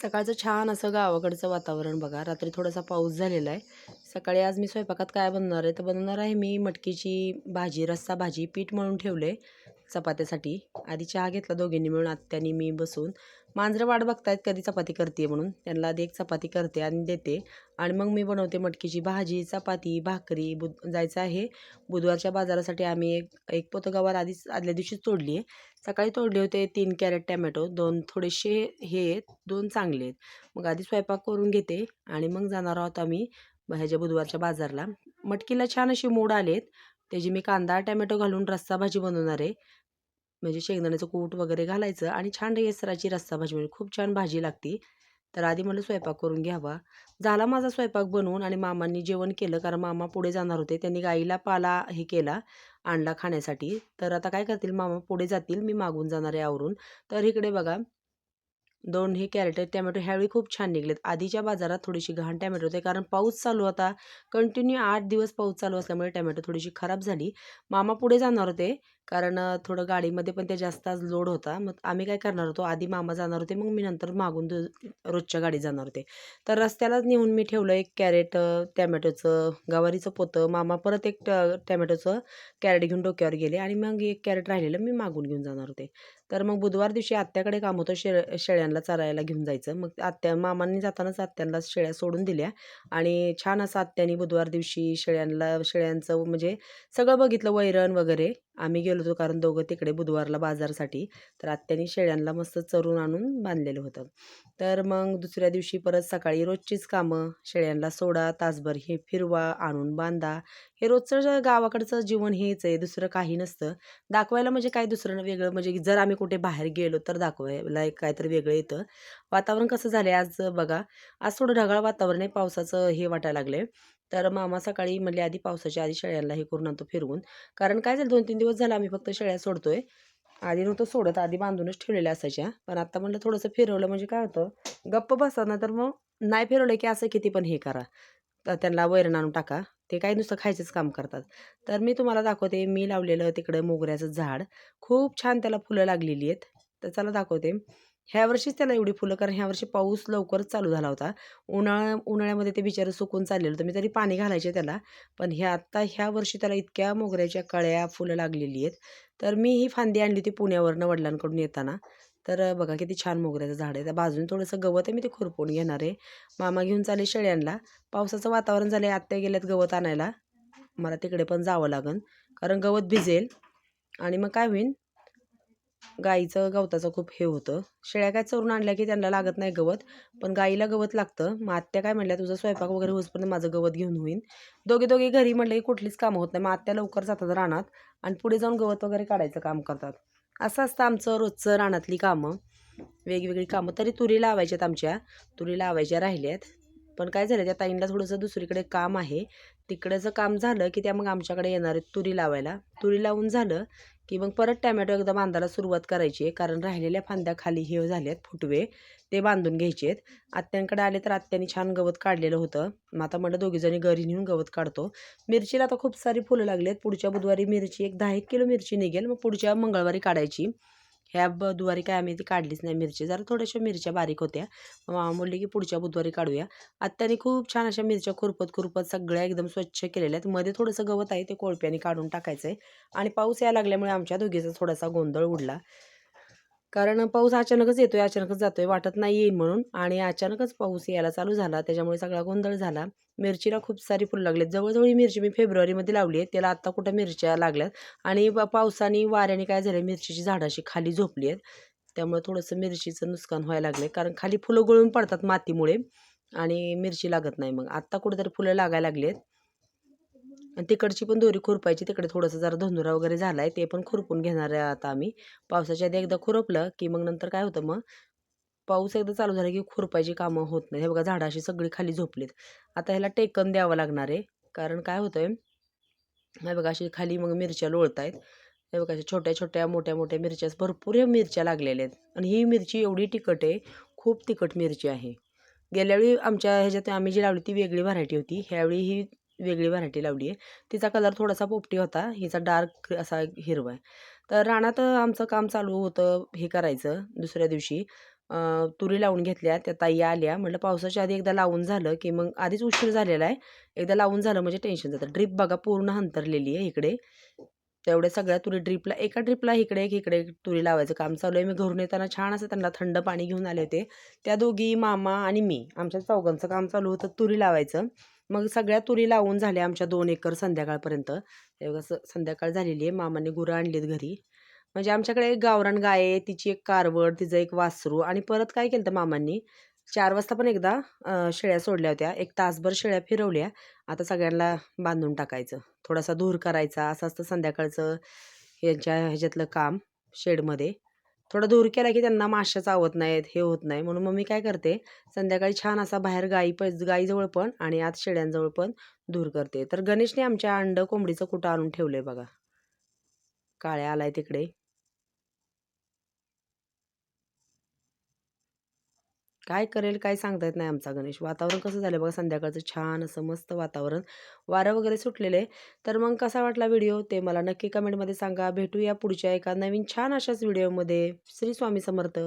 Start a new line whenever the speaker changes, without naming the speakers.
सकाळचं छान असं गावाकडचं वातावरण बघा. रात्री थोडासा पाऊस झालेला आहे. सकाळी आज मी स्वयंपाकात काय बनवणार आहे? तर बनवणार आहे मी मटकीची भाजी रस्सा भाजी पीठ मळून ठेवले चपात्यासाठी. आधी चहा घेतला दोघींनी मिळून आत्यानी मी बसून. मांजरं वाट बघतायत कधी चपाती करते म्हणून. त्यांना आधी एक चपाती करते आणि देते. आणि मग मी बनवते मटकीची भाजी चपाती भाकरी. बुध जायचं आहे बुधवारच्या बाजारासाठी. आम्ही एक एक पोतं गवार आधीच आदल्या दिवशीच तोडली आहे. सकाळी तोडले होते तीन कॅरेट टॅमॅटो. दोन थोडेसे हे आहेत दोन चांगले आहेत. मग आधी स्वयंपाक करून घेते आणि मग जाणार आहोत आम्ही ह्याच्या बुधवारच्या बाजारला. मटकीला छान अशी मोड आलेत. त्याची मी कांदा टॅमॅटो घालून रस्सा भाजी बनवणार आहे. म्हणजे शेंगदाण्याचं कूट वगैरे घालायचं आणि छान येसराची रस्सा भाजी म्हणजे खूप छान भाजी लागती. तर आधी मला स्वयंपाक करून घ्यावा. झाला माझा स्वयंपाक बनवून आणि मामांनी जेवण केलं कारण मामा पुढे जाणार होते. त्यांनी गाईला पाला हे केला आणला खाण्यासाठी. तर आता काय करतील? मामा पुढे जातील. मी मागून जाणार आहे आवरून. तर इकडे बघा दोन हे कॅरेट टॅमॅटो ह्यावेळी खूप छान निघलेत. आधीच्या बाजारात थोडीशी घाण टॅमॅटो होते कारण पाऊस चालू होता. कंटिन्यू आठ दिवस पाऊस चालू असल्यामुळे टॅमॅटो थोडीशी खराब झाली. मामा पुढे जाणार होते कारण थोडं गाडीमध्ये पण ते जास्त आज लोड होता. मग आम्ही काय करणार होतो आधी मामा जाणार होते मग मी नंतर मागून रोजच्या गाडी जाणार होते. तर रस्त्यालाच नेऊन मी ठेवलं एक कॅरेट टॅमॅटोचं गवारीचं पोतं. मामा परत एक ट टॅमॅटोचं कॅरेट घेऊन डोक्यावर गेले आणि मग एक कॅरेट राहिलेलं मी मागून घेऊन जाणार होते. तर मग बुधवार दिवशी आत्याकडे काम होतं शेळ शेळ्यांना चरायला घेऊन जायचं. मग आत्या मामांनी जातानाच आत्यांना शेळ्या सोडून दिल्या आणि छान असं आत्यानी बुधवार दिवशी शेळ्यांना शेळ्यांचं म्हणजे सगळं बघितलं वैरण वगैरे. आम्ही गेलो होतो कारण दोघं तिकडे बुधवारला बाजारसाठी. तर आत्यानी शेळ्यांना मस्त चरून आणून बांधलेलं होतं. तर मग दुसऱ्या दिवशी परत सकाळी रोजचीच कामं. शेळ्यांना सोडा तासभर हे फिरवा आणून बांधा. हे रोजचं गावाकडचं जीवन हेच आहे दुसरं काही नसतं. दाखवायला म्हणजे काय दुसरं वेगळं म्हणजे जर आम्ही कुठे बाहेर गेलो तर दाखवायला एक काहीतरी वेगळं येतं. वातावरण कसं झालं आज बघा आज थोडं ढगाळ वातावरण आहे पावसाचं हे वाटायला लागलं तर मामा सकाळी म्हणले आधी पावसाच्या आधी शेळ्यांना हे करून आणतो फिरवून. कारण काय झालं दोन तीन दिवस झालं आम्ही फक्त शेळ्या सोडतोय. आधी नव्हतं सोडत आधी बांधूनच ठेवलेल्या असायच्या. पण आता म्हणलं थोडंसं फिरवलं म्हणजे काय होतं गप्प बसा ना तर मग नाही फिरवलं की असं किती पण हे करा. तर त्यांना वैरण आणून टाका. ते काही नुसतं खायचंच काम करतात. तर मी तुम्हाला दाखवते मी लावलेलं तिकडं मोगऱ्याचं झाड. खूप छान त्याला फुलं लागलेली आहेत. तर चला दाखवते. ह्या वर्षीच त्याला एवढी फुलं कारण ह्या वर्षी पाऊस लवकरच चालू झाला होता. उन्हाळा उन्हाळ्यामध्ये ते बिचारं सुकून चाललेलं होतं. मी तरी पाणी घालायचे त्याला. पण ह्या आत्ता ह्या वर्षी त्याला इतक्या मोगऱ्याच्या कळ्या फुलं लागलेली आहेत. तर मी ही फांदी आणली होती पुण्यावरनं वडिलांकडून येताना. तर बघा किती छान मोगऱ्याचं झाड आहे. त्या बाजून थोडंसं गवत आहे मी ते खुरपून घेणार आहे. मामा घेऊन चाले शेळ्यांना. पावसाचं वातावरण झालं आहे आत्या गेल्यात गवत आणायला. मला तिकडे पण जावं लागेल कारण गवत भिजेल. आणि मग काय होईल गाईचं गवताचं खूप हे होतं. शेळ्या काय चरून आणल्या की त्यांना लागत नाही गवत पण गाईला गवत लागतं. मग आत्या काय म्हणल्या तुझं स्वयंपाक वगैरे होईपर्यंत माझं गवत घेऊन होईन. दोघे दोघे घरी म्हटलं की कुठलीच कामं होत नाही. मग आत्या लवकर जातात रानात आणि पुढे जाऊन गवत वगैरे काढायचं काम करतात. असं असतं आमचं रोजचं रानातली कामं. वेगवेगळी कामं तरी तुरी लावायच्यात आमच्या. तुरी लावायच्या राहिल्यात. पण काय झालं त्या ताईंना थोडंसं दुसरीकडे काम आहे. तिकडेचं काम झालं की त्या मग आमच्याकडे येणार आहेत तुरी लावायला. तुरी लावून झालं की मग परत टॅमॅटो एकदा बांधायला सुरुवात करायची आहे. कारण राहिलेल्या फांद्या खाली हे झाल्यात फुटवे ते बांधून घ्यायचे आहेत. आत्यांकडे आले तर आत्याने छान गवत काढलेलं होतं. मग आता म्हणलं दोघीजणी घरी नेऊन गवत काढतो. मिरचीला आता खूप सारी फुलं लागली आहेत पुढच्या बुधवारी मिरची एक दहा एक किलो मिरची निघेल. मग पुढच्या मंगळवारी काढायची. ह्या बुधवारी काय आम्ही ती काढलीच नाही मिरची. जरा थोड्याशा मिरच्या बारीक होत्या. मामा बोलली की पुढच्या बुधवारी काढूया. आत्याने खूप छान अशा मिरच्या खुरपत खुरपत सगळ्या एकदम स्वच्छ केलेल्या आहेत. मध्ये थोडंसं गवत आहे ते कोळप्याने काढून टाकायचं आहे आणि पाऊस यायला लागल्यामुळे आमच्या दोघीचा थोडासा गोंधळ उडला. कारण पाऊस अचानकच येतोय अचानकच जातोय वाटत नाही येईल म्हणून. आणि अचानकच पाऊस यायला चालू झाला त्याच्यामुळे सगळा गोंधळ झाला. मिरचीला खूप सारी फुलं लागलेत. जवळजवळ ही मिरची मी फेब्रुवारीमध्ये लावली आहे. त्याला आत्ता कुठं मिरच्या लागल्यात. आणि पावसाने वाऱ्याने काय झालं मिरचीची झाडं अशी खाली झोपली आहेत. त्यामुळे थोडंसं मिरचीचं नुकसान व्हायला लागलं कारण खाली फुलं गळून पडतात मातीमुळे. आणि मिरची लागत नाही मग. आत्ता कुठेतरी फुलं लागायला लागली आहेत. आणि तिकडची पण दोरी खुरपायची तिकडे थोडंसं जरा धनुरा वगैरे झाला आहे ते पण खुरपून घेणार आहे आता आम्ही. पावसाच्या आधी एकदा खुरपलं की मग नंतर काय होतं मग? पाऊस एकदा चालू झाला की खुरपायची कामं होत नाही हे बघा झाडं अशी सगळी खाली झोपलीत. आता ह्याला टेकन द्यावं लागणार आहे. कारण काय होतं आहे हे बघा अशी खाली मग मिरच्या लोळत आहेत हे बघा अशा छोट्या छोट्या मोठ्या मोठ्या मिरच्या भरपूर ह्या मिरच्या लागलेल्या आहेत. आणि ही मिरची एवढी तिखट आहे खूप तिखट मिरची आहे. गेल्यावेळी आमच्या ह्याच्यात आम्ही जी लावली ती वेगळी व्हरायटी होती. ह्यावेळी ही वेगळी व्हरायटी लावली आहे. तिचा कलर थोडासा पोपटी होता. हिचा डार्क असा हिरवा आहे. तर रानात आमचं काम चालू होतं हे करायचं दुसऱ्या दिवशी. तुरी लावून घेतल्या. त्या ताई आल्या. म्हटलं पावसाच्या आधी एकदा लावून झालं की मग आधीच उशीर झालेला आहे. एकदा लावून झालं म्हणजे टेन्शन जातं. ड्रीप बघा पूर्ण हंतरलेली आहे इकडे. तेवढ्या सगळ्या तुरी ड्रीपला एका ड्रीपला इकडे एक इकडे तुरी लावायचं काम चालू आहे. मी घरून येताना छान असं त्यांना थंड पाणी घेऊन आले होते. त्या दोघी मामा आणि मी आमच्या चौघांचं काम चालू होतं तुरी लावायचं. मग सगळ्या तुरी लावून झाल्या आमच्या दोन एकर संध्याकाळपर्यंत. हे संध्याकाळ झालेली आहे. मामाने गुरं आणलीत घरी. म्हणजे आमच्याकडे एक गावरान गाय आहे तिची एक कारवड तिचं एक वासरू आणि परत काय केलं तर मामांनी? चार वाजता पण एकदा शेळ्या सोडल्या होत्या. एक तासभर शेळ्या फिरवल्या. आता सगळ्यांना बांधून टाकायचं. थोडासा धूर करायचा. असं असतं संध्याकाळचं यांच्या ह्याच्यातलं काम शेडमध्ये. थोडं दूर केला की त्यांना माश्या चावत नाहीत हे होत नाही. म्हणून मग मी काय करते संध्याकाळी छान असा बाहेर गाई प गाईजवळ पण आणि आत शेळ्यांजवळ पण दूर करते. तर गणेशने आमच्या अंड कोंबडीचं कुठं आणून ठेवलं आहे बघा. काळ्या आलाय तिकडे. काय करेल काय सांगता येत नाही आमचा गणेश. वातावरण कसं झालं बघा संध्याकाळचं छान असं मस्त वातावरण. वारं वगैरे सुटलेलं आहे. तर मग कसा वाटला व्हिडिओ? ते मला नक्की कमेंटमध्ये सांगा. भेटूया पुढच्या एका नवीन छान अशाच व्हिडिओमध्ये. श्री स्वामी समर्थ.